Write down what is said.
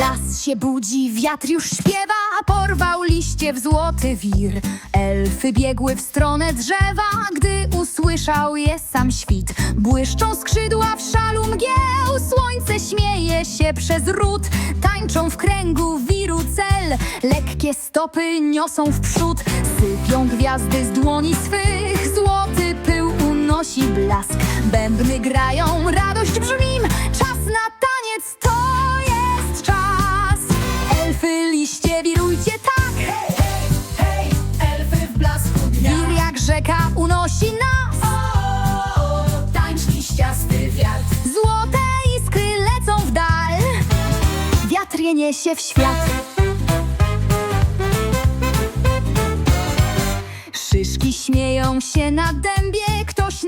Las się budzi, wiatr już śpiewa, porwał liście w złoty wir. Elfy biegły w stronę drzewa, gdy usłyszał je sam świt. Błyszczą skrzydła w szalu mgieł, słońce śmieje się przez ród. Tańczą w kręgu wiru cel, lekkie stopy niosą w przód. Sypią gwiazdy z dłoni swych, złoty pył unosi blask. Bębny grają, radość brzmi, rzeka unosi nas. O, tańcz liściasty wiatr Złote iskry lecą w dal, wiatr je niesie w świat. Szyszki śmieją się na dębie, ktoś